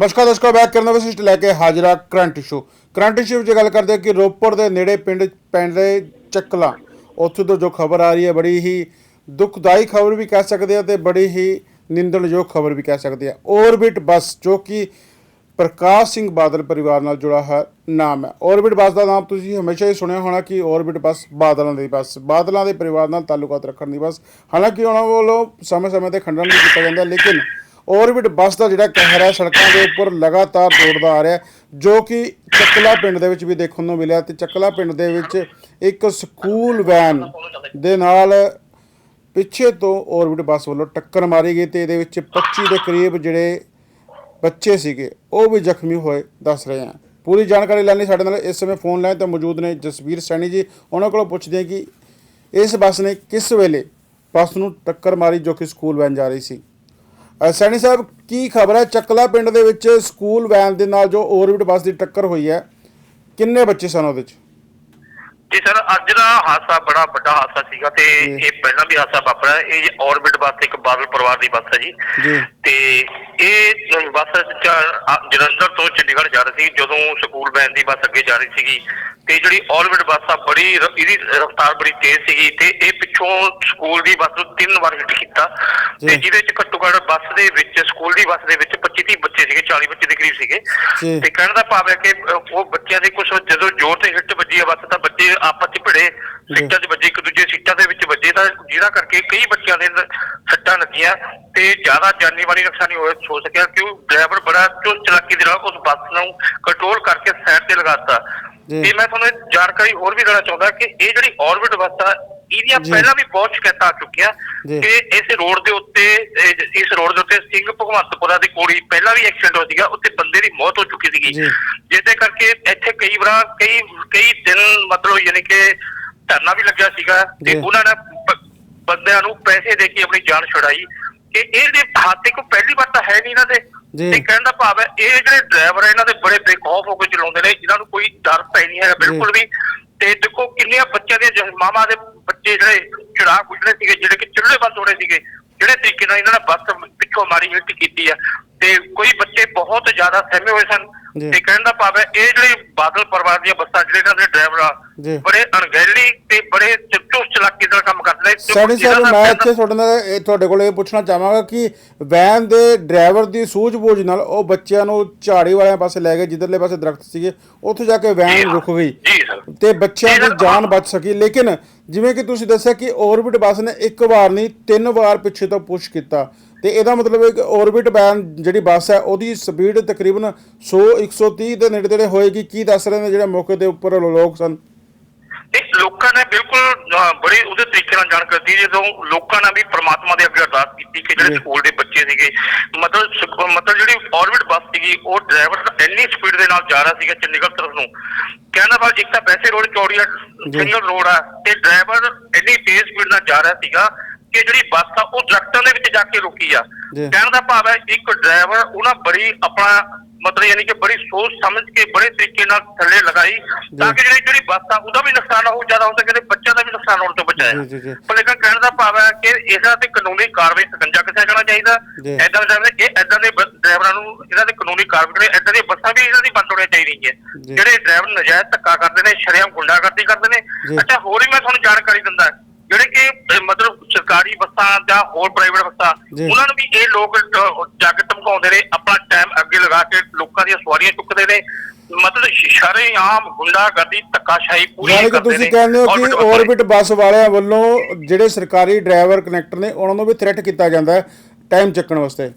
ਨਮਸਕਾਰ ਦੋਸਤੋ ਬੈਕ ਕਰਨ ਵਿਸ਼ਿਸ਼ਟ ਲੈ ਕੇ ਹਾਜ਼ਰਾ ਕਰੰਟ ਇਸ਼ੂ ਕਰੰਟ ਇਸ਼ੂ ਵਿੱਚ ਗੱਲ ਕਰਦੇ ਹਾਂ ਕਿ ਰੋਪੜ ਦੇ ਨੇੜੇ ਪਿੰਡ ਪੈਂਦੇ ਚੱਕਲਾ, ਉੱਥੋਂ ਤੋਂ ਜੋ ਖਬਰ ਆ ਰਹੀ ਹੈ, ਬੜੀ ਹੀ ਦੁਖਦਾਈ ਖਬਰ ਵੀ ਕਹਿ ਸਕਦੇ ਆ ਤੇ ਬੜੀ ਹੀ ਨਿੰਦਣਯੋਗ ਖਬਰ ਵੀ ਕਹਿ ਸਕਦੇ ਆ ਔਰਬਿਟ ਬੱਸ ਜੋ ਕਿ ਪ੍ਰਕਾਸ਼ ਸਿੰਘ ਬਾਦਲ ਪਰਿਵਾਰ ਨਾਲ ਜੁੜਾ ਹੈ ਨਾਮ ਹੈ। ਔਰਬਿਟ ਬੱਸ ਦਾ ਨਾਮ ਤੁਸੀਂ ਹਮੇਸ਼ਾ ਹੀ ਸੁਣਿਆ ਹੋਣਾ ਕਿ ਔਰਬਿਟ ਬੱਸ ਬਾਦਲਾਂ ਦੀ ਬੱਸ ਬਾਦਲਾਂ ਦੇ ਪਰਿਵਾਰ ਨਾਲ ਤਾਲੁਕਾਤ ਰੱਖਣ ਦੀ ਬੱਸ ਹਾਲਾਂਕਿ ਉਹਨਾਂ ਵੱਲੋਂ ਸਮੇਂ-ਸਮੇਂ ਤੇ ਖੰਡਨ ਵੀ ਕੀਤਾ ਜਾਂਦਾ, ਲੇਕਿਨ ਔਰਬਿਟ ਬੱਸ ਦਾ ਜਿਹੜਾ ਕਹਿਰ ਹੈ, ਸੜਕਾਂ ਦੇ ਉੱਪਰ ਲਗਾਤਾਰ ਦੌੜਦਾ ਆ ਰਿਹਾ ਜੋ ਕਿ ਚੱਕਲਾ ਪਿੰਡ ਦੇ ਵਿੱਚ ਵੀ ਦੇਖਣ ਨੂੰ ਮਿਲਿਆ ਤੇ ਚੱਕਲਾ ਪਿੰਡ ਦੇ ਵਿੱਚ ਇੱਕ ਸਕੂਲ ਵੈਨ ਦੇ ਨਾਲ ਪਿੱਛੇ ਤੋਂ ਔਰਬਿਟ ਬੱਸ ਵੱਲੋਂ ਟੱਕਰ ਮਾਰੀ ਗਈ ਤੇ ਇਹਦੇ ਵਿੱਚ 25 ਦੇ ਕਰੀਬ ਜਿਹੜੇ ਬੱਚੇ ਸੀਗੇ, ਉਹ ਵੀ ਜ਼ਖਮੀ ਹੋਏ ਦੱਸ ਰਹੇ ਹਨ ਪੂਰੀ ਜਾਣਕਾਰੀ ਲੈਣ ਲਈ ਸਾਡੇ ਨਾਲ ਇਸ ਸਮੇਂ ਫੋਨ ਲਾਈਨ ਤੇ ਮੌਜੂਦ ਨੇ ਜਸਵੀਰ ਸੈਣੀ ਜੀ। ਉਹਨਾਂ ਕੋਲੋਂ ਪੁੱਛਦੇ ਹਾਂ ਕਿ ਇਸ ਬੱਸ ਨੇ ਕਿਸ ਵੇਲੇ ਬੱਸ ਨੂੰ ਟੱਕਰ ਮਾਰੀ ਜੋ ਕਿ ਸਕੂਲ ਵੈਨ ਜਾ ਰਹੀ ਸੀ? ਸੈਣੀ ਸਾਹਿਬ ਕੀ ਖਬਰ ਹੈ? ਚੱਕਲਾ ਪਿੰਡ ਦੇ ਵਿੱਚ ਸਕੂਲ ਵੈਨ ਦੇ ਨਾਲ ਜੋ ਔਰਬਿਟ ਬੱਸ ਦੀ ਟੱਕਰ ਹੋਈ ਹੈ ਕਿੰਨੇ ਬੱਚੇ ਸਨ ਉਹਦੇ ਵਿੱਚ ਜੀ ਸਰ ਅੱਜ ਦਾ ਹਾਦਸਾ ਬੜਾ ਵੱਡਾ ਹਾਦਸਾ ਸੀਗਾ ਤੇ। ਇਹ ਪਹਿਲਾਂ ਵੀ ਹਾਦਸਾ ਵਾਪਰਿਆ। ਇਹ ਔਰਬਿਟ ਬੱਸ ਇੱਕ ਬਾਦਲ ਪਰਿਵਾਰ ਦੀ ਬੱਸ ਹੈ ਜੀ। ਤੇ ਇਹ ਬੱਸ ਜਲੰਧਰ ਤੋਂ ਚੰਡੀਗੜ੍ਹ ਜਾ ਰਹੀ ਸੀ ਜਦੋਂ ਸਕੂਲ ਵੈਨ ਦੀ ਬੱਸ ਅੱਗੇ ਜਾ ਰਹੀ ਸੀਗੀ। ਤੇ ਜਿਹੜੀ ਔਰਬਿਟ ਬੱਸ ਆ ਬੜੀ ਇਹਦੀ ਰਫ਼ਤਾਰ ਬੜੀ ਤੇਜ਼ ਸੀਗੀ ਤੇ ਇਹ ਪਿੱਛੋਂ ਸਕੂਲ ਦੀ ਬੱਸ ਨੂੰ ਤਿੰਨ ਵਾਰ ਹਿੱਟ ਕੀਤਾ ਜੀ। ਤੇ ਜਿਹਦੇ ਚ ਘੱਟੋ ਘੱਟ ਬੱਸ ਦੇ ਵਿੱਚ ਸਕੂਲ ਦੀ ਬੱਸ ਦੇ ਵਿੱਚ 25 30 ਬੱਚੇ ਸੀਗੇ 40 ਬੱਚੇ ਦੇ ਕਰੀਬ ਸੀਗੇ ਜੀ। ਤੇ ਕਹਿਣ ਦਾ ਭਾਵ ਹੈ ਕਿ ਅ, ਉਹ ਬੱਚਿਆਂ ਦੇ ਕੁਝ ਜਦੋਂ ਜ਼ੋਰ ਤੇ ਹਿੱਟ ਵੱਜੀ ਆ ਬੱਸ ਤਾਂ ਬੱਚੇ ਆਪਸ ਚ ਭਿੜੇ ਸੀਟਾਂ 'ਚ ਵੱਜੇ ਇੱਕ ਦੂਜੇ ਸੀਟਾਂ ਦੇ ਵਿੱਚ ਵੱਜੇ ਤਾਂ ਜਿਹਦਾ ਕਰਕੇ ਕਈ ਬੱਚਿਆਂ ਦੇ ਸੱਟਾਂ ਲੱਗੀਆਂ ਤੇ ਜ਼ਿਆਦਾ ਜਾਨੀ ਵਾਲੀ ਨੁਕਸਾਨ ਹੋਇਆ ਹੋ ਸਕਿਆ ਕਿਉਂ ਡਰਾਈਵਰ ਬੜਾ ਚੁਸਤ ਚਲਾਕੀ ਦੇ ਨਾਲ ਉਸ ਬੱਸ ਨੂੰ ਕੰਟਰੋਲ ਕਰਕੇ ਸਾਈਡ ਤੇ ਲਗਾਤਾ ਜੀ। ਤੇ ਮੈਂ ਤੁਹਾਨੂੰ ਇਹ ਜਾਣਕਾਰੀ ਹੋਰ ਵੀ ਦੇਣਾ ਚਾਹੁੰਦਾ ਕਿ ਇਹ ਜਿਹੜੀ ਔਰਬਿਟ ਬੱਸ ਆ ਇਹਦੀਆਂ। ਪਹਿਲਾਂ ਵੀ ਬਹੁਤ ਸ਼ਿਕਾਇਤਾਂ ਆ ਚੁੱਕੀਆਂ। ਕਿ ਇਸ ਰੋਡ ਦੇ ਉੱਤੇ ਇਹ- ਇਸ ਰੋਡ ਦੇ ਉੱਤੇ ਸਿੰਘ ਭਗਵੰਤਪੁਰਾ ਦੀ ਕੋੜੀ ਪਹਿਲਾਂ ਵੀ ਐਕਸੀਡੈਂਟ ਹੋ ਸੀਗਾ ਉੱਤੇ ਬੰਦੇ ਦੀ ਮੌਤ ਹੋ ਚੁੱਕੀ ਸੀਗੀ। ਜਿਹਦੇ ਕਰਕੇ ਇੱਥੇ ਕਈ ਵਾਰ ਕਈ ਕਈ ਦਿਨ ਮਤਲਬ ਯਾਨੀ ਕਿ ਧਰਨਾ ਵੀ ਲੱਗਿਆ ਸੀਗਾ ਤੇ। ਉਹਨਾਂ ਨੇ ਬੰਦਿਆਂ ਨੂੰ ਪੈਸੇ ਦੇ ਕੇ ਆਪਣੀ ਜਾਨ ਛੁਡਾਈ ਕਿ ਇਹਦੇ ਹਾਥੇ ਕੋ ਪਹਿਲੀ ਵਾਰ ਤਾਂ ਹੈ ਨਹੀਂ ਇਹਨਾਂ ਦੇ। ਤੇ ਕਹਿਣ ਦਾ ਭਾਵ ਹੈ ਇਹ ਜਿਹੜੇ ਡਰਾਈਵਰ ਇਹਨਾਂ ਦੇ ਬੜੇ ਬੇਖੌਫ ਹੋ ਕੇ ਚਲਾਉਂਦੇ ਨੇ ਇਹਨਾਂ ਨੂੰ ਕੋਈ ਡਰ ਪੈ ਨਹੀਂ ਹੈਗਾ ਬਿਲਕੁਲ ਵੀ ਤੇ ਦੇਖੋ ਕਿੰਨੀਆਂ ਬੱਚਿਆਂ ਦੀਆਂ ਮਾਵਾਂ ਦੇ ਬੱਚੇ ਜਿਹੜੇ ਚੜਾ ਗੁਜਰੇ ਸੀਗੇ, ਜਿਹੜੇ ਕਿ ਚੁੱਲ੍ਹੇ ਬੰਦ ਹੋਣੇ ਸੀਗੇ, ਜਿਹੜੇ ਤਰੀਕੇ ਨਾਲ ਇਹਨਾਂ ਨੇ ਬੱਸ ਪਿੱਛੋਂ ਮਾਰੀ ਹਿੱਟ ਕੀਤੀ ਆ। ਤੇ ਕੋਈ ਬੱਚੇ ਬਹੁਤ ਜ਼ਿਆਦਾ ਸਹਿਮੇ ਹੋਏ ਸਨ। ਜੀ। ਤੇ ਕਹਿਣ ਦਾ ਭਾਵ ਹੈ ਇਹ ਜਿਹੜੇ ਬਾਦਲ ਪਰਿਵਾਰ ਦੀਆਂ ਬੱਸਾਂ ਜਿਹੜੇ ਇਹਨਾਂ ਦੇ ਡਰਾਈਵਰ ਜੀ। ਆ ਬੜੇ ਅਣਗਹਿਲੀ ਤੇ ਬੜੇ ਚੁਸਤ ਚਲਾਕੀ ਦਾ ਕੰਮ ਕਰਦੇ ਨੇ। ਤੇ ਸੈਣੀ ਜਿਹਨਾਂ ਸਾਹਿਬ ਦਾ ਮੈਂ ਪਹਿਲਾਂ- ਇੱਥੇ ਤੁਹਾਡੇ ਨਾਲ ਇਹ ਤੁਹਾਡੇ ਕੋਲ ਇਹ ਪੁੱਛਣਾ ਚਾਹਾਂਗਾ ਕਿ ਵੈਨ ਦੇ ਡਰਾਈਵਰ ਦੀ ਸੂਝ-ਬੂਝ ਨਾਲ ਉਹ ਬੱਚਿਆਂ ਨੂੰ ਝਾੜੀ ਵਾਲਿਆਂ ਪਾਸੇ ਲੈ ਗਏ ਜਿੱਧਰਲੇ ਪਾਸੇ ਦਰਖਤ ਸੀਗੇ ਉੱਥੇ ਜਾ ਕੇ ਵੈਨ ਰੁਕ ਗਈ। ਜੀ ਸਰ। ਤੇ ਬੱਚਿਆਂ ਦੀ ਜਾਨ ਬਚ ਸਕੀ। ਲੇਕਿਨ ਜਿਵੇਂ ਕਿ ਤੁਸੀਂ ਦੱਸਿਆ ਕਿ ਔਰਬਿਟ ਬੱਸ ਨੇ ਇੱਕ ਵਾਰ ਨਹੀਂ ਤਿੰਨ ਵਾਰ ਪਿੱਛੇ ਤੋਂ ਪੁਸ਼ ਕੀਤਾ। ਤੇ ਇਹਦਾ ਮਤਲਬ ਹੈ ਕਿ ਔਰਬਿਟ ਵੈਨ ਜਿਹੜੀ ਬੱਸ ਹੈ ਉਹਦੀ ਸਪੀਡ ਤਕਰੀਬਨ 100 130 ਦੇ ਨੇੜੇ ਤੇੜੇ ਹੋਏਗੀ ਕੀ ਦੱਸ ਰਹੇ ਨੇ ਜਿਹੜੇ ਮੌਕੇ ਦੇ ਉੱਪਰ ਲੋਕ ਸਨ ਤੇ ਲੋਕਾਂ ਨੇ ਬਿਲਕੁਲ ਬੜੀ ਉਹਦੇ ਤਰੀਕੇ ਨਾਲ ਜਾਣਕਾਰੀ ਦਿੱਤੀ ਜਦੋਂ ਲੋਕਾਂ ਨੇ ਵੀ ਪ੍ਰਮਾਤਮਾ ਦੇ ਅੱਗੇ ਅਰਦਾਸ ਕੀਤੀ ਕਿ। ਜਿਹੜੇ ਸਕੂਲ ਦੇ ਬੱਚੇ ਸੀਗੇ ਮਤਲਬ ਮਤਲਬ ਜਿਹੜੀ ਔਰਬਿਟ ਬੱਸ ਸੀਗੀ ਉਹ ਡਰਾਈਵਰ ਇੰਨੀ ਸਪੀਡ ਦੇ ਨਾਲ ਜਾ ਰਿਹਾ ਸੀਗਾ ਚੰਡੀਗੜ੍ਹ ਤਰਫ ਨੂੰ ਕਹਿੰਦਾ ਬਾਅਦ ਇੱਕ ਤਾਂ ਵੈਸੇ ਰੋਡ ਚੌੜੀ ਆ। ਸਿੰਗਲ ਰੋਡ ਆ ਤੇ ਡਰਾਈਵਰ ਇੰਨੀ ਤੇਜ਼ ਸਪੀਡ ਨਾਲ ਜਾ ਰਿਹਾ ਸੀਗਾ ਕਿ ਜਿਹੜੀ ਬੱਸ ਆ ਉਹ ਦਰਖਤਾਂ ਦੇ ਵਿੱਚ ਜਾ ਕੇ ਰੁਕੀ ਆ ਜੀ। ਕਹਿਣ ਦਾ ਭਾਵ ਹੈ ਇੱਕ ਡਰਾਈਵਰ ਉਹਨਾਂ ਬੜੀ ਆਪਣਾ ਮਤਲਬ ਯਾਨੀ ਕਿ ਬੜੀ ਸੋਚ ਸਮਝ ਕੇ ਬੜੇ ਤਰੀਕੇ ਨਾਲ ਥੱਲੇ ਲਗਾਈ ਤਾਂ ਕਿ ਜਿਹੜੀ ਜਿਹੜੀ ਬੱਸ ਆ ਉਹਦਾ ਵੀ ਨੁਕਸਾਨ ਹੋ ਜ਼ਿਆਦਾ ਹੋ ਸਕੇ ਤੇ ਬੱਚਿਆਂ ਦਾ ਵੀ ਨੁਕਸਾਨ ਹੋਣ ਤੋਂ ਜੀ, ਜੀ, ਜੀ। ਬਚਾਇਆ ਪਰ ਲੇਕਿਨ ਕਹਿਣ ਦਾ ਭਾਵ ਹੈ ਕਿ ਇਹਨਾਂ ਤੇ ਕਾਨੂੰਨੀ ਕਾਰਵਾਈ ਸਕੰਜਾ ਕੱਸਿਆ ਜਾਣਾ ਚਾਹੀਦਾ ਜੀ। ਐਦਾਂ ਦੇ ਡਰਾਈਵਰ ਇਹ ਐਦਾਂ ਦੇ ਬ- ਡਰਾਈਵਰਾਂ ਨੂੰ ਇਹਨਾਂ ਦੇ ਕਾਨੂੰਨੀ ਕਾਰਵਾਈ ਕਰੇ ਐਦਾਂ ਦੀਆਂ ਬੱਸਾਂ ਵੀ ਇਹਨਾਂ ਦੀ ਬੰਦ ਹੋਣੀਆਂ ਚਾਹੀਦੀਆਂ ਜੀ। ਜਿਹੜੇ ਡਰਾਈਵਰ ਨਜਾਇਜ਼ ਧੱਕਾ ਕਰਦੇ ਨੇ ਸ਼ਰੇਆਮ ਗੁੰਡਾਗਰਦੀ ਕਰਦੇ ਨੇ ਜੀ। ਅੱਛਾ ਹੋਰ ਵੀ ਮੈਂ ਤੁਹਾਨੂੰ ਜਾਣਕਾਰੀ ਦਿੰਦਾ ਜਿਹੜੇ ਕਿ ਬੱਸਾਂ ਜਾਂ ਹੋਰ ਪ੍ਰਾਈਵੇਟ ਜੀ। ਉਹਨਾਂ ਨੂੰ ਵੀ ਇਹ ਲੋਕ ਜੱਗ ਧਮਕਾਉਂਦੇ ਨੇ ਆਪਣਾ ਟਾਈਮ ਅੱਗੇ ਲਗਾ ਕੇ ਲੋਕਾਂ ਦੀਆਂ ਸਵਾਰੀਆਂ ਚੁੱਕਦੇ ਨੇ ਮਤਲਬ ਸ਼ਰੇਆਮ ਗੁੰਡਾਗਰਦੀ ਧੱਕਾਸ਼ਾਹੀ ਪੂਰੀ ਕਰਦੇ ਤੁਸੀਂ ਨੇ ਕਹਿੰਦੇ ਹੋ ਕਿ। ਔਰਬਿਟ ਬੱਸ ਵਾਲਿਆਂ ਵੱਲੋਂ ਜਿਹੜੇ ਸਰਕਾਰੀ ਡਰਾਈਵਰ ਕਨੈਕਟਰ ਨੇ ਉਹਨਾਂ ਨੂੰ ਵੀ ਥ੍ਰੈਟ ਕੀਤਾ ਜਾਂਦਾ ਹੈ ਟਾਈਮ ਚੱਕਣ ਵਾਸਤੇ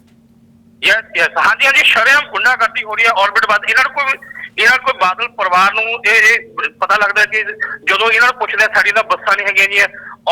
ਯੈਸ ਯੈਸ ਹਾਂਜੀ ਹਾਂਜੀ ਸ਼ਰੇਆਮ ਗੁੰਡਾਗਰਦੀ ਹੋ ਰਹੀ ਹੈ ਆਰਬਿਟ ਬਾਦ ਇਹਨਾਂ ਨੂੰ ਕੋਈ ਇਹਨਾਂ ਕੋਈ ਬਾਦਲ ਪਰਿਵਾਰ ਨੂੰ ਇਹ ਇਹ ਪਤਾ ਲੱਗਦਾ ਕਿ ਜਦੋਂ ਇਹਨਾਂ ਨੂੰ ਪੁੱਛਦੇ ਸਾਡੀ ਤਾਂ ਬੱਸਾਂ ਨਹੀਂ ਹੈਗੀਆਂ ਜੀ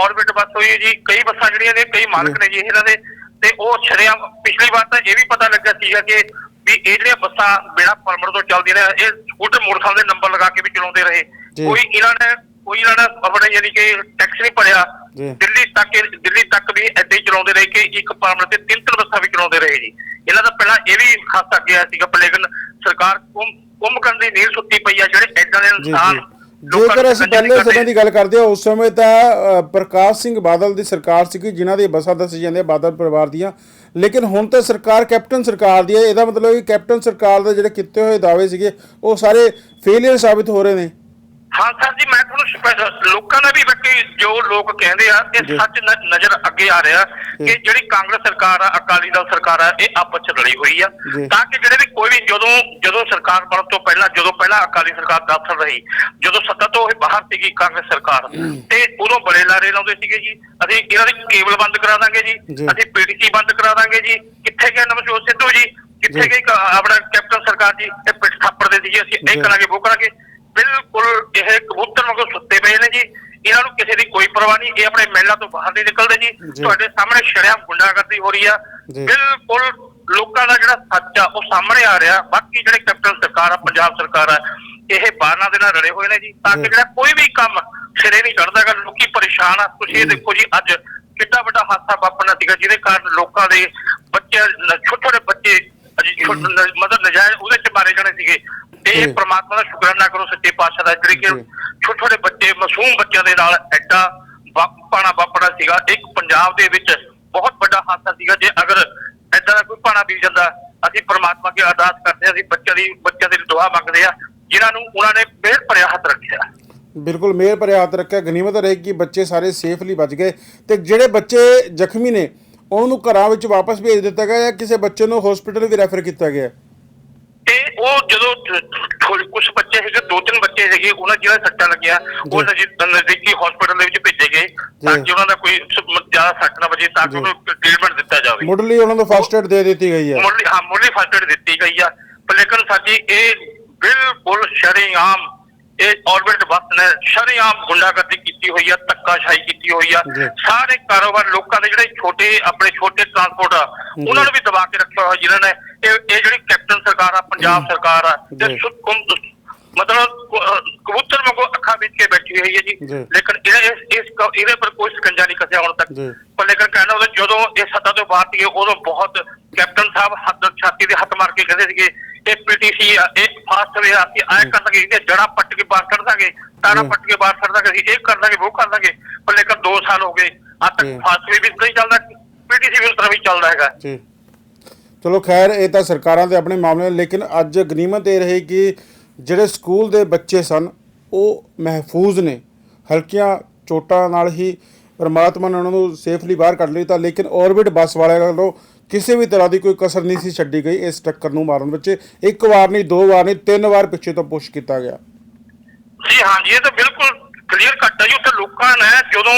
ਆਰਬਿਟ ਬੱਸ ਹੋਈ ਹੈ ਜੀ ਕਈ ਬੱਸਾਂ ਜਿਹੜੀਆਂ ਨੇ ਕਈ ਮਾਲਕ ਨੇ ਜੀ ਇਹਨਾਂ ਦੇ ਤੇ ਉਹ ਸ਼ਰੇਆਮ ਪਿਛਲੀ ਵਾਰ ਤਾਂ ਇਹ ਵੀ ਪਤਾ ਲੱਗਾ ਸੀਗਾ ਕਿ ਵੀ ਇਹ ਜਿਹੜੀਆਂ ਬੱਸਾਂ ਬਿਨਾਂ ਪਰਮਿਟ ਤੋਂ ਚੱਲਦੀਆਂ ਨੇ ਇਹ ਸਕੂਟਰ ਮੋਟਰਸਾਈਕਲ ਦੇ ਨੰਬਰ ਲਗਾ ਕੇ ਵੀ ਚਲਾਉਂਦੇ ਰਹੇ। ਕੋਈ ਇਹਨਾਂ ਨੇ ਕੋਈ ਇਹਨਾਂ ਨੇ ਆਪਣਾ ਯਾਨੀ ਕਿ ਟੈਕਸ ਨਹੀਂ ਭਰਿਆ। ਦਿੱਲੀ ਤੱਕ ਦਿੱਲੀ ਤੱਕ ਵੀ ਹੀ ਚਲਾਉਂਦੇ ਰਹੇ ਕਿ ਇੱਕ ਪਰਮਿਟ ਤੇ ਤਿੰਨ ਤਿੰਨ ਬੱਸਾਂ ਵੀ ਚਲਾਉਂਦੇ ਰਹੇ ਜੀ। ਇਹਨਾਂ ਦਾ ਪਹਿਲਾਂ ਇਹ ਵੀ ਖਾਸਾ ਗਿਆ ਸੀਗਾ ਪਰ ਲੇਕਿਨ ਸਰਕਾਰ ਕੁੰਭ ਕੁੰਭਕਰਨ ਦੀ ਨੀਲ ਸੁੱਤੀ ਪਈ ਆ ਜਿਹੜੇ ਏਦਾਂ ਦੇ ਇਨਸਾਨ ਜੇਕਰ ਅਸੀਂ ਪਹਿਲੇ। ਸਮੇਂ ਦੀ ਗੱਲ ਕਰਦੇ ਹਾਂ ਉਸ ਸਮੇਂ ਤਾਂ ਪ੍ਰਕਾਸ਼ ਸਿੰਘ ਬਾਦਲ ਦੀ ਸਰਕਾਰ ਸੀ ਜਿਨ੍ਹਾਂ ਦੀ ਬੱਸਾਂ ਦੱਸੀ ਜਾਂਦੀਆਂ ਬਾਦਲ ਪਰਿਵਾਰ ਦੀਆਂ। ਲੇਕਿਨ ਹੁਣ ਤਾਂ ਸਰਕਾਰ ਕੈਪਟਨ ਸਰਕਾਰ ਦੀ ਹੈ। ਇਹਦਾ ਮਤਲਬ ਕਿ ਕੈਪਟਨ ਸਰਕਾਰ ਦੇ ਜਿਹੜੇ ਕੀਤੇ ਹੋਏ ਦਾਅਵੇ ਸੀਗੇ ਉਹ ਸਾਰੇ ਫੇਲਿਅਰ ਸਾਬਿਤ ਹੋ ਰਹੇ ਨੇ। ਹਾਂ ਸਰ ਜੀ ਮੈਂ ਤੁਹਾਨੂੰ ਸਪੈ- ਲੋਕਾਂ ਨੇ ਵੀ ਬਾਕੀ ਜੋ ਲੋਕ ਕਹਿੰਦੇ ਆ ਇਹ। ਸੱਚ ਨਜ਼ਰ ਅੱਗੇ ਆ ਰਿਹਾ। ਕਿ ਜਿਹੜੀ ਕਾਂਗਰਸ ਸਰਕਾਰ ਆ ਅਕਾਲੀ ਦਲ ਸਰਕਾਰ ਆ ਇਹ ਆਪਸ ਚ ਰਲੀ ਹੋਈ ਆ। ਤਾਂ ਕਿ ਜਿਹੜੇ ਵੀ ਕੋਈ ਵੀ ਜਦੋਂ ਜਦੋਂ ਸਰਕਾਰ ਬਣਨ ਤੋਂ ਪਹਿਲਾਂ ਜਦੋਂ ਪਹਿਲਾਂ ਅਕਾਲੀ ਸਰਕਾਰ ਦਫ਼ਤਰ ਰਹੀ ਜਦੋਂ ਸੱਤਾ ਤੋਂ ਇਹ ਬਾਹਰ ਸੀਗੀ ਕਾਂਗਰਸ ਸਰਕਾਰ ਤੇ ਉਦੋਂ ਬੜੇ ਲਾਰੇ ਲਾਉਂਦੇ ਸੀਗੇ ਜੀ ਅਸੀਂ ਇਹਨਾਂ ਦੀ ਕੇਬਲ ਬੰਦ ਕਰਾ ਦਾਂਗੇ ਜੀ। ਅਸੀਂ ਪੀਟੀਸੀ ਬੰਦ ਕਰਾ ਦਾਂਗੇ ਜੀ ਕਿੱਥੇ ਗਿਆ ਨਵਜੋਤ ਸਿੱਧੂ ਜੀ ਕਿੱਥੇ। ਗਈ ਆਪਣਾ ਕੈਪਟਨ ਸਰਕਾਰ ਜੀ ਇਹ ਪਿੱਠ ਥਾਪੜਦੇ ਸੀਗੇ ਅਸੀਂ ਜੀ। ਇਹ ਕਰਾਂਗੇ ਉਹ ਕਰਾਂਗੇ ਬਿਲਕੁਲ ਇਹ ਕਬੂਤਰ ਵਾਂਗੂ ਸੁੱਤੇ ਪਏ ਨੇ ਜੀ ਇਹਨਾਂ ਨੂੰ ਕਿਸੇ ਦੀ ਕੋਈ ਪਰਵਾਹ ਨਹੀਂ ਇਹ ਆਪਣੇ ਮਹਿਲਾਂ ਤੋਂ ਬਾਹਰ ਨਹੀਂ ਨਿਕਲਦੇ ਜੀ। ਤੁਹਾਡੇ ਸਾਹਮਣੇ ਸ਼ਰੇਆਮ ਗੁੰਡਾਗਰਦੀ ਹੋ ਰਹੀ ਆ। ਬਿਲਕੁਲ ਲੋਕਾਂ ਦਾ ਜਿਹੜਾ ਸੱਚ ਆ ਉਹ ਸਾਹਮਣੇ ਆ ਰਿਹਾ ਬਾਕੀ ਜਿਹੜੇ ਕੈਪਟਨ ਸਰਕਾਰ ਆ ਪੰਜਾਬ ਸਰਕਾਰ ਆ ਇਹ ਬਾਹਰਾਂ ਦੇ ਨਾਲ ਰਲੇ ਹੋਏ ਨੇ ਜੀ ਤਾਂ ਕਿ। ਜਿਹੜਾ ਕੋਈ ਵੀ ਕੰਮ ਸਿਰੇ ਨਹੀਂ ਚੜਦਾਗਾ ਲੋਕੀ ਪਰੇਸ਼ਾਨ ਆ ਤੁਸੀਂ ਇਹ। ਦੇਖੋ ਜੀ ਅੱਜ ਕਿੱਡਾ ਵੱਡਾ ਹਾਦਸਾ ਵਾਪਰਨਾ ਸੀਗਾ ਜਿਹਦੇ ਕਾਰਨ ਲੋਕਾਂ ਦੇ ਬੱਚੇ ਛੋਟੇ ਛੋਟੇ ਬੱਚੇ ਅਜੀ ਛੋਟੇ ਨ- ਮਤਲਬ ਨਜਾਇਜ਼ ਉਹਦੇ ਚ ਮਾਰੇ ਜਾਣੇ ਸੀਗੇ ਤੇ। ਇਹ ਪ੍ਰਮਾਤਮਾ ਦਾ ਸ਼ੁਕਰਾਨਾ ਕਰੋ ਸੱਚੇ ਪਾਤਸ਼ਾਹ ਦਾ। ਜਿਹੜੀ ਕਿ। ਛੋਟੇ ਛੋਟੇ ਬੱਚੇ ਮਾਸੂਮ ਬੱਚਿਆਂ ਦੇ ਨਾਲ ਐਡਾ ਪਾਣਾ ਵਾਪਰਨਾ ਸੀਗਾ। ਇੱਕ ਪੰਜਾਬ ਦੇ ਵਿੱਚ ਬਹੁਤ ਵੱਡਾ ਹਾਦਸਾ ਸੀਗਾ ਜੇ ਅਗਰ ਐਦਾਂ ਦਾ ਕੋਈ ਪਾਣਾ ਵੀ ਜਾਂਦਾ ਅਸੀਂ ਪ੍ਰਮਾਤਮਾ ਅੱਗੇ ਅਰਦਾਸ ਕਰਦੇ ਹਾਂ ਅਸੀਂ ਬੱਚਿਆਂ ਦੀ ਬੱਚਿਆਂ ਦੀ ਦੁਆ ਮੰਗਦੇ ਆ ਜਿਨ੍ਹਾਂ ਨੂੰ ਉਹਨਾਂ ਨੇ ਮਿਹਰ ਭਰਿਆ ਹੱਥ ਰੱਖਿਆ। ਬਿਲਕੁਲ ਮੇਰ ਭਰਿਆ ਹੱਥ ਰੱਖਿਆ। ਗਨੀਮਤ ਰਹੇਗੀ ਕਿ ਬੱਚੇ ਸਾਰੇ ਸੇਫਲੀ ਬਚ ਗਏ ਤੇ ਜਿਹੜੇ ਬੱਚੇ ਜ਼ਖਮੀ ਨੇ ਉਹਨਾਂ ਨੂੰ ਘਰਾਂ ਵਿੱਚ ਵਾਪਸ ਭੇਜ ਦਿੱਤਾ ਗਿਆ ਜਾਂ ਕਿਸੇ ਬੱਚੇ ਨੂੰ ਹਸਪੀਟਲ ਵੀ ਰੈਫਰ ਕੀਤਾ ਗਿਆ। ਤੇ ਉਹ ਜਦੋਂ ਥੋੜੇ ਕੁਝ ਬੱਚੇ ਹੈਗੇ ਦੋ ਤਿੰਨ ਬੱਚੇ ਹੈਗੇ ਉਹਨਾਂ ਜਿਹਨਾਂ ਦੇ ਸੱਟਾਂ ਲੱਗੀਆਂ ਉਹ ਨਜ਼ਦੀਕੀ ਹਸਪੀਟਲ ਦੇ ਵਿੱਚ ਭੇਜੇ ਗਏ ਤਾਂ। ਕਿ ਉਹਨਾਂ ਦਾ ਕੋਈ ਜ਼ਿਆਦਾ ਸੱਟ ਨਾ ਵਜੇ ਤਾਂ ਕਿ। ਉਹਨੂੰ ਟ੍ਰੀਟਮੈਂਟ ਦਿੱਤਾ ਜਾਵੇ ਮੁੱਢਲੀ ਉਹਨਾਂ ਨੂੰ ਫਸਟ ਏਡ ਦੇ ਦਿੱਤੀ ਗਈ ਹੈ ਮੁਰਲੀ ਹਾਂ ਮੁਰਲੀ ਫਸਟ ਦਿੱਤੀ ਗਈ ਆ ਪਰ ਲੇਕਿਨ ਸਾਡੀ ਇਹ ਬਿਲਕੁਲ ਸ਼ਰੇਆਮ ਇਹ ਆਰਬਿਟ ਬੱਸ ਨੇ ਸ਼ਰੇਆਮ ਗੁੰਡਾਗਰਦੀ ਕੀਤੀ ਹੋਈ ਆ ਧੱਕਾਸ਼ਾਹੀ ਕੀਤੀ ਹੋਈ ਆ। ਸਾਰੇ ਕਾਰੋਬਾਰ ਲੋਕਾਂ ਦੇ ਜਿਹੜੇ ਛੋਟੇ ਆਪਣੇ ਛੋਟੇ ਟਰਾਂਸਪੋਰਟ ਆ ਉਹਨਾਂ ਨੂੰ ਵੀ ਦਬਾ ਕੇ ਰੱਖਿਆ ਹੋਇਆ ਜਿਨ੍ਹਾਂ ਨੇ ਇਹ ਇਹ ਜਿਹੜੀ ਕੈਪਟਨ ਸਰਕਾਰ ਆ ਪੰਜਾਬ ਸਰਕਾਰ ਆ। ਤੇ ਸੁ- ਕੁਮ- ਮਤਲਬ ਕ- ਕਬੂਤਰ ਵਾਂਗੂ ਅੱਖਾਂ ਵਿੱਚ ਕੇ ਬੈਠੀ ਹੋਈ ਹੈ ਜੀ। ਲੇਕਿਨ ਇਹ ਇਸ ਇਸ ਕ- ਇਹਦੇ ਪਰ ਕੋਈ ਸਕੰਜਾ ਨਹੀਂ ਕੱਸਿਆ ਹੁਣ ਤੱਕ। ਪਰ ਲੇਕਿਨ ਕਹਿਣਾ ਉਹਦਾ ਜਦੋਂ ਇਹ ਸੱਤਾ ਤੋਂ ਬਾਹਰ ਸੀਗੇ ਉਦੋਂ ਬਹੁਤ ਕੈਪਟਨ ਸਾਹਿਬ ਹੱਥ ਛਾਤੀ ਦੇ ਹੱਥ ਮਾਰ ਕੇ ਕਹਿੰਦੇ ਸੀਗੇ ਇਹ ਪੀਟੀਸੀ ਇਹ ਫਾਸਟ ਵੇ ਆ ਅਸੀਂ ਐ ਕਰ ਦਾਂਗੇ ਇਹਦੇ ਜੜਾ ਪੱਟ ਕੇ ਬਾਹਰ ਕੱਢ ਦਾਂਗੇ ਤਾਰਾ। ਪੱਟ ਕੇ ਬਾਹਰ ਕੱਢ ਦਾਂਗੇ ਇਹ ਕਰ ਦਾਂਗੇ ਉਹ ਕਰ ਦਾਂਗੇ ਪਰ ਲੇਕਿਨ 2 ਸਾਲ ਹੋ ਗਏ ਅੱਜ ਤੱਕ। ਫਾਸਟ ਵੇ ਵੀ ਨਹੀਂ ਚੱਲਦਾ ਪੀਟੀਸੀ ਵੀ ਉਸ ਤਰ੍ਹਾਂ ਵੀ ਚੱਲਦਾ ਹੈਗਾ ਜੀ ਚਲੋ ਖੈਰ ਇਹ ਤਾਂ ਸਰਕਾਰਾਂ ਦੇ ਆਪਣੇ ਮਾਮਲੇ ਨੇ ਲੇਕਿਨ ਅੱਜ ਗਨੀਮਤ ਇਹ ਰਹੀ ਕਿ ਜਿਹੜੇ ਸਕੂਲ ਦੇ ਬੱਚੇ ਸਨ ਉਹ ਮਹਿਫੂਜ਼ ਨੇ। ਹਲਕੀਆਂ ਚੋਟਾਂ ਨਾਲ ਹੀ ਪਰਮਾਤਮਾ ਨੇ ਉਹਨਾਂ ਨੂੰ ਸੇਫਲੀ ਬਾਹਰ ਕੱਢ ਲਿੱਤਾ ਲੇਕਿਨ ਔਰਬਿਟ ਬੱਸ ਵਾਲਿਆਂ ਵੱਲੋਂ ਕਿਸੇ ਵੀ ਤਰ੍ਹਾਂ ਦੀ ਕੋਈ ਕਸਰ ਨਹੀਂ ਸੀ ਛੱਡੀ ਗਈ ਇਸ ਟੱਕਰ ਨੂੰ ਮਾਰਨ ਵਿੱਚ। ਇੱਕ ਵਾਰ ਨਹੀਂ ਦੋ ਵਾਰ ਨਹੀਂ ਤਿੰਨ ਵਾਰ ਪਿੱਛੇ ਤੋਂ ਪੁਸ਼ ਕੀਤਾ ਗਿਆ। ਜੀ ਹਾਂ ਜੀ ਇਹ ਤਾਂ ਬਿਲਕੁਲ ਕਲੀਅਰ ਕੱਟ ਹੈ ਜੀ ਉੱਥੇ ਲੋਕਾਂ ਨੇ ਜਦੋਂ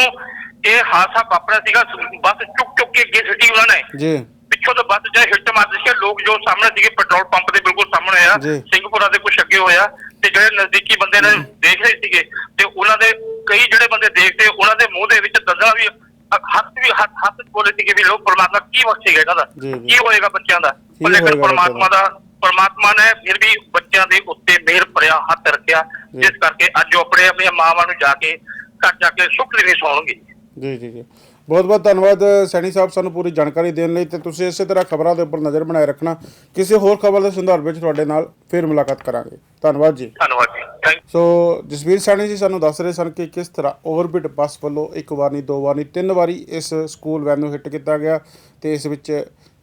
ਇਹ ਹਾਦਸਾ ਵਾਪਰਿਆ ਸੀਗਾ ਬੱਸ ਚੁੱਕ ਚੁੱਕ ਕੇ ਅੱਗੇ ਸਿੱਟੀ ਉਹਨਾਂ ਨੇ ਜੀ। ਪਿੱਛੋਂ ਤਾਂ ਬੱਸ ਹਿੱਟ ਮਾਰਦੇ ਸੀ ਲੋਕ ਜੋ ਸਾਹਮਣੇ ਸੀਗੇ ਪੈਟਰੋਲ ਪੰਪ ਦੇ ਬਿਲਕੁਲ ਸਾਹਮਣੇ ਆ ਜੀ। ਸਿੰਘਪੁਰਾ ਦੇ ਕੁਝ ਅੱਗੇ ਹੋਇਆ ਤੇ ਜਿਹੜੇ ਨਜ਼ਦੀਕੀ ਬੰਦੇ ਨੇ ਦੇਖ ਰਹੇ ਸੀਗੇ ਤੇ ਉਹਨਾਂ ਦੇ ਕਈ ਜਿਹੜੇ ਬੰਦੇ ਦੇਖਦੇ ਉਹਨਾਂ ਦੇ ਮੂੰਹ ਦੇ ਵਿੱਚ ਦੰਦਾਂ ਵੀ ਅ- ਹੱਥ ਵੀ ਹੱਥ ਹੱਥ ਬੋਲੇ ਸੀਗੇ ਵੀ ਲੋਕ ਪਰਮਾਤਮਾ ਕੀ ਬਖਸ਼ੇਗਾ ਇਹਨਾਂ ਦਾ ਜੀ, ਜੀ। ਕੀ ਹੋਏਗਾ ਬੱਚਿਆਂ ਦਾ ਪਰ ਲੇਕਿਨ ਹੋਏਗਾ ਪਰਮਾਤਮਾ ਦਾ ਪਰਮਾਤਮਾ ਨੇ ਫਿਰ ਵੀ ਬੱਚਿਆਂ ਦੇ ਉੱਤੇ ਮਿਹਰ ਭਰਿਆ ਹੱਥ ਰੱਖਿਆ ਜੀ। ਜਿਸ ਕਰਕੇ ਅੱਜ ਉਹ ਆਪਣੇ ਆਪਣੀਆਂ ਮਾਵਾਂ ਨੂੰ ਜਾ ਕੇ ਘਰ ਜਾ ਕੇ ਸੁੱਖ ਨਹੀਂ ਸੌਣਗੇ ਜੀ ਜੀ ਜੀ ਬਹੁਤ ਬਹੁਤ ਧੰਨਵਾਦ ਸੈਣੀ ਸਾਹਿਬ ਸਾਨੂੰ ਪੂਰੀ ਜਾਣਕਾਰੀ ਦੇਣ ਲਈ ਤੇ ਤੁਸੀਂ ਇਸੇ ਤਰ੍ਹਾਂ ਖਬਰਾਂ ਦੇ ਉੱਪਰ ਨਜ਼ਰ ਬਣਾਏ ਰੱਖਣਾ। ਕਿਸੇ ਹੋਰ ਖਬਰ ਦੇ ਸੰਦਰਭ ਵਿੱਚ ਤੁਹਾਡੇ ਨਾਲ ਫਿਰ ਮੁਲਾਕਾਤ ਕਰਾਂਗੇ। ਧੰਨਵਾਦ ਜੀ। ਧੰਨਵਾਦ ਜੀ। ਸੋ ਜਸਵੀਰ ਸੈਣੀ ਜੀ ਸਾਨੂੰ ਦੱਸ ਰਹੇ ਸਨ ਕਿ ਕਿਸ ਤਰ੍ਹਾਂ ਓਵਰਬਿਟ ਬੱਸ ਵੱਲੋਂ ਇੱਕ ਵਾਰ ਨਹੀਂ ਦੋ ਵਾਰ ਨਹੀਂ ਤਿੰਨ ਵਾਰੀ ਇਸ ਸਕੂਲ ਵੈਨ ਨੂੰ ਹਿੱਟ ਕੀਤਾ ਗਿਆ ਤੇ ਇਸ ਵਿੱਚ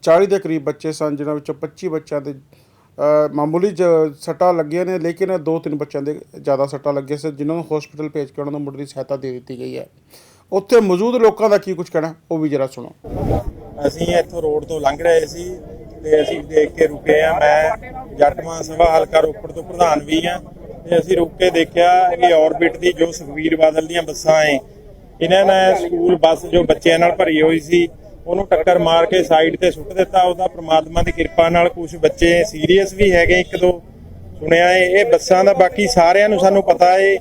40 ਦੇ ਕਰੀਬ ਬੱਚੇ ਸਨ ਜਿਨ੍ਹਾਂ ਵਿੱਚੋਂ 25 ਬੱਚਿਆਂ ਦੇ ਮਾਮੂਲੀ ਸੱਟਾਂ ਲੱਗੀਆਂ ਨੇ ਲੇਕਿਨ ਦੋ ਤਿੰਨ ਬੱਚਿਆਂ ਦੇ ਜ਼ਿਆਦਾ ਸੱਟਾਂ ਲੱਗੀਆਂ ਸੀ ਜਿਨ੍ਹਾਂ ਨੂੰ ਹਸਪੀਟਲ ਭੇਜ ਕੇ ਉਹਨਾਂ ਨੂੰ ਮੁੱਢਲੀ ਸਹਾਇਤਾ ਦੇ ਦਿੱਤੀ ਗਈ ਹੈ। ਉੱਥੇ ਮੌਜੂਦ ਲੋਕਾਂ ਦਾ ਕੀ ਕੁਝ ਕਹਿਣਾ, ਉਹ ਵੀ ਜਰਾ ਸੁਣੋ। ਅਸੀਂ ਇੱਥੋਂ ਰੋਡ ਤੋਂ ਲੰਘ ਰਹੇ ਸੀ ਤੇ ਅਸੀਂ ਦੇਖ ਕੇ ਰੁਕੇ ਆ ਮੈਂ ਜੱਟਮਾਂ ਸਭਾ ਹਲਕਾ ਰੋਪੜ ਤੋਂ ਪ੍ਰਧਾਨ ਵੀ ਆ ਤੇ ਅਸੀਂ ਰੁਕ ਕੇ ਦੇਖਿਆ ਕਿ ਔਰਬਿਟ ਦੀ ਜੋ ਸੁਖਵੀਰ ਬਾਦਲ ਦੀਆਂ ਬੱਸਾਂ ਏ ਇਹਨਾਂ ਨੇ ਸਕੂਲ ਬੱਸ ਜੋ ਬੱਚਿਆਂ ਨਾਲ ਭਰੀ ਹੋਈ ਸੀ, ਉਹਨੂੰ ਟੱਕਰ ਮਾਰ ਕੇ ਸਾਈਡ ਤੇ ਸੁੱਟ ਦਿੱਤਾ। ਉਹਦਾ ਪ੍ਰਮਾਤਮਾ ਦੀ ਕਿਰਪਾ ਨਾਲ ਕੁਝ ਬੱਚੇ ਸੀਰੀਅਸ ਵੀ ਹੈਗੇ ਇੱਕ ਦੋ, ਸੁਣਿਆ ਏ। ਇਹ ਬੱਸਾਂ ਦਾ ਬਾਕੀ ਸਾਰਿਆਂ ਨੂੰ ਸਾਨੂੰ ਪਤਾ ਏ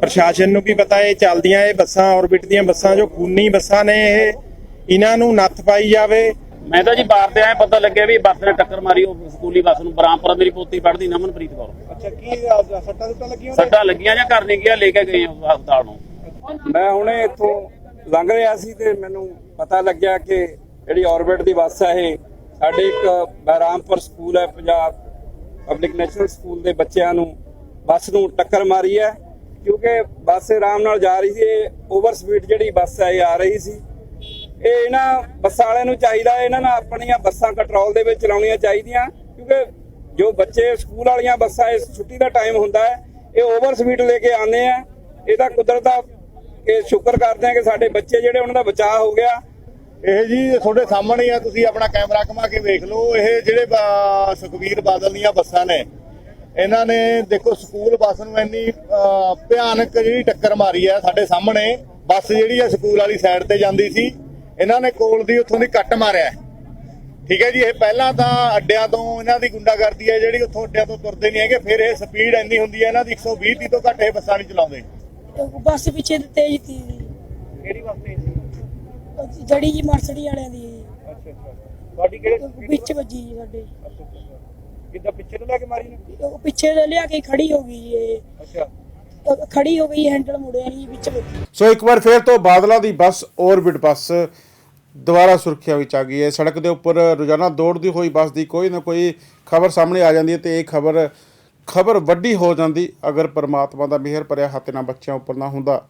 ਪ੍ਰਸ਼ਾਸਨ ਨੂੰ ਵੀ ਪਤਾ ਏ ਚੱਲਦੀਆਂ ਇਹ ਬੱਸਾਂ ਔਰਬਿਟ ਦੀਆਂ ਬੱਸਾਂ ਜੋ ਖੂਨੀ ਬੱਸਾਂ ਨੇ ਇਹ ਇਹਨਾਂ ਨੂੰ ਨੱਥ ਪਾਈ ਜਾਵੇ। ਮੈਂ ਤਾਂ ਜੀ ਬਾਹਰ ਤੇ ਆਇਆ ਪਤਾ ਲੱਗਿਆ ਵੀ ਬੱਸ ਨੇ ਟੱਕਰ ਮਾਰੀ ਉਹ ਸਕੂਲੀ ਬੱਸ ਨੂੰ ਬਰਾਮਪੁਰਾ ਮੇਰੀ ਪੋਤੀ ਪੜ੍ਹਦੀ ਨਮਨਪ੍ਰੀਤ ਕੌਰ। ਅੱਛਾ ਕੀ ਸੱਟਾਂ ਸੁੱਟਾਂ ਲੱਗੀਆਂ ਸੱਟਾਂ ਲੱਗੀਆਂ ਜਾਂ ਘਰ ਨਹੀਂ ਗਿਆ ਲੈ ਕੇ ਗਏ ਹਸਪਤਾਲ ਨੂੰ। ਮੈਂ ਹੁਣੇ ਇੱਥੋਂ ਲੰਘ ਰਿਹਾ ਸੀ ਤੇ ਮੈਨੂੰ ਪਤਾ ਲੱਗਿਆ ਕਿ ਜਿਹੜੀ ਔਰਬਿਟ ਦੀ ਬੱਸ ਹੈ ਇਹ ਸਾਡੇ ਇੱਕ ਬਹਿਰਾਮਪੁਰ ਸਕੂਲ ਹੈ ਪੰਜਾਬ ਪਬਲਿਕ ਨੈਸ਼ਨਲ ਸਕੂਲ ਦੇ ਬੱਚਿਆਂ ਨੂੰ ਬੱਸ ਨੂੰ ਟੱਕਰ ਮਾਰੀ ਹੈ। ਕਿਉਂਕਿ ਬੱਸ ਆਰਾਮ ਨਾਲ ਜਾ ਰਹੀ ਸੀ, ਇਹ ਓਵਰ ਸਪੀਡ ਜਿਹੜੀ ਬੱਸ ਹੈ ਆ ਰਹੀ ਸੀ। ਇਹ ਇਹਨਾਂ ਬੱਸਾਂ ਵਾਲਿਆਂ ਨੂੰ ਚਾਹੀਦਾ, ਇਹਨਾਂ ਨਾਲ ਆਪਣੀਆਂ ਬੱਸਾਂ ਕੰਟਰੋਲ ਦੇ ਵਿੱਚ ਚਲਾਉਣੀਆਂ ਚਾਹੀਦੀਆਂ, ਕਿਉਂਕਿ ਜੋ ਬੱਚੇ ਸਕੂਲ ਵਾਲੀਆਂ ਬੱਸਾਂ ਇਸ ਛੁੱਟੀ ਦਾ ਟਾਈਮ ਹੁੰਦਾ ਹੈ, ਇਹ ਓਵਰ ਸਪੀਡ ਲੈ ਕੇ ਆਉਂਦੇ ਆ। ਇਹਦਾ ਕੁਦਰਤ ਦਾ ਇਹ ਸ਼ੁਕਰ ਕਰਦੇ ਆ ਕਿ ਸਾਡੇ ਬੱਚੇ ਜਿਹੜੇ, ਉਹਨਾਂ ਦਾ ਬਚਾਅ ਹੋ ਗਿਆ। ਇਹ ਜੀ, ਤੁਹਾਡੇ ਸਾਹਮਣੇ ਆ, ਤੁਸੀਂ ਆਪਣਾ ਕੈਮਰਾ ਘੁਮਾ ਕੇ ਵੇਖ ਲਓ। ਇਹ ਜਿਹੜੇ ਬਾ- ਸੁਖਬੀਰ ਬਾਦਲ ਦੀਆਂ ਬੱਸਾਂ ਨੇ ਇਹਨਾਂ ਨੇ ਦੇਖੋ ਸਕੂਲ ਬੱਸ ਨੂੰ ਇੰਨੀ ਭਿਆਨਕ ਜਿਹੜੀ ਟੱਕਰ ਮਾਰੀ ਆ ਸਾਡੇ ਸਾਹਮਣੇ ਬੱਸ ਜਿਹੜੀ ਆ ਸਕੂਲ ਵਾਲੀ ਸਾਈਡ ਤੇ ਜਾਂਦੀ ਸੀ ਇਹਨਾਂ ਨੇ ਕੋਲ ਦੀ ਉੱਥੋਂ ਦੀ ਕੱਟ ਮਾਰਿਆ ਠੀਕ ਹੈ ਜੀ ਇਹ ਪਹਿਲਾਂ ਤਾਂ ਅੱਡਿਆਂ ਤੋਂ ਇਹਨਾਂ ਦੀ ਗੁੰਡਾਗਰਦੀ ਹੈ ਜਿਹੜੀ ਉੱਥੋਂ ਅੱਡਿਆਂ ਤੋਂ ਤੁਰਦੇ ਨਹੀਂ ਹੈਗੇ ਫਿਰ ਇਹ ਸਪੀਡ ਇੰਨੀ ਹੁੰਦੀ ਹੈ ਇਹਨਾਂ ਦੀ 120 30 ਤੋਂ ਘੱਟ ਇਹ ਬੱਸਾਂ ਨਹੀਂ ਚਲਾਉਂਦੇ। ਬੱਸ ਪਿੱਛੇ ਤੇ ਤੇਜ਼ ਤੀ। ਕਿਹੜੀ ਬੱਸ ਤੇ ਉਹ ਜੜੀ ਜੀ ਮਰਸੜੀ ਵਾਲਿਆਂ ਦੀ। ਅੱਛਾ ਅੱਛਾ। ਤੁਹਾਡੀ ਕਿਹੜੇ ਵਿੱਚ ਵੱਜੀ ਜੀ ਸਾਡੇ। ਕਿੱਦਾਂ ਪਿੱਛੇ ਤੋਂ ਲੈ ਕੇ ਮਾਰੀ ਨੇ ਉਹ ਪਿੱਛੇ ਤੋਂ ਲਿਆ ਕੇ ਖੜੀ ਹੋ ਗਈ ਇਹ ਅੱਛਾ। ਖੜੀ ਹੋ ਗਈ ਹੈਂਡਲ ਮੁੜਿਆ ਨਹੀਂ ਵਿੱਚ ਵੱਜੀ ਸੋ ਇੱਕ ਵਾਰ ਫੇਰ ਤੋਂ ਬਾਦਲਾਂ ਦੀ ਬੱਸ ਔਰਬਿਟ ਬੱਸ ਦੁਬਾਰਾ ਸੁਰਖੀਆਂ ਵਿੱਚ ਆ ਗਈ ਹੈ ਸੜਕ ਦੇ ਉੱਪਰ ਰੋਜ਼ਾਨਾ ਦੌੜਦੀ ਹੋਈ ਬੱਸ ਦੀ ਕੋਈ ਨਾ ਕੋਈ ਖਬਰ ਸਾਹਮਣੇ ਆ ਜਾਂਦੀ ਹੈ ਤੇ ਇਹ ਖਬਰ ਖਬਰ ਵੱਡੀ ਹੋ ਜਾਂਦੀ ਅਗਰ ਪਰਮਾਤਮਾ ਦਾ ਮਿਹਰ ਭਰਿਆ ਹੱਥ ਨਾਲ ਬੱਚਿਆਂ ਉੱਪਰ ਨਾ ਹੁੰਦਾ।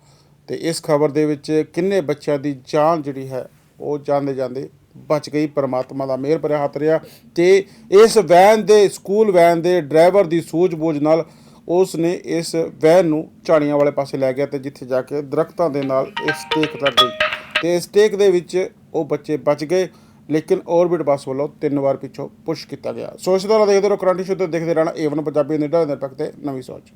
ਤੇ ਇਸ ਖਬਰ ਦੇ ਵਿੱਚ ਕਿੰਨੇ ਬੱਚਿਆਂ ਦੀ ਜਾਨ ਜਿਹੜੀ ਹੈ ਉਹ ਜਾਂਦੇ ਜਾਂਦੇ ਬਚ ਗਈ, ਪਰਮਾਤਮਾ ਦਾ ਮਿਹਰ ਭਰਿਆ ਹੱਥ ਰਿਹਾ ਤੇ ਇਸ ਵੈਨ ਦੇ, ਸਕੂਲ ਵੈਨ ਦੇ ਡਰਾਈਵਰ ਦੀ ਸੂਝ-ਬੂਝ ਨਾਲ ਉਸ ਨੇ ਇਸ ਵੈਨ ਨੂੰ ਝਾੜੀਆਂ ਵਾਲੇ ਪਾਸੇ ਲੈ ਗਿਆ ਤੇ ਜਿੱਥੇ ਜਾ ਕੇ ਦਰਖਤਾਂ ਦੇ ਨਾਲ ਇਹ ਸਟੇਕ ਲੱਗ ਗਈ। ਤੇ ਇਸ ਸਟੇਕ ਦੇ ਵਿੱਚ ਉਹ ਬੱਚੇ ਬਚ ਗਏ, ਲੇਕਿਨ ਔਰਬਿਟ ਬੱਸ ਵੱਲੋਂ ਤਿੰਨ ਵਾਰ ਪਿੱਛੋਂ ਪੁਸ਼ ਕੀਤਾ ਗਿਆ। ਸੋ ਇਸ ਤਰ੍ਹਾਂ ਦੇਖਦੇ ਰਹੋ, ਕਰੰਟ ਇਸ਼ੂ ਤੇ ਦੇਖਦੇ ਰਹਿਣਾ ਏਵਨ ਪੰਜਾਬੀ ਨਿਡਰ ਨਿਰਪੱਖ ਤੇ ਨਵੀਂ ਸੋਚ।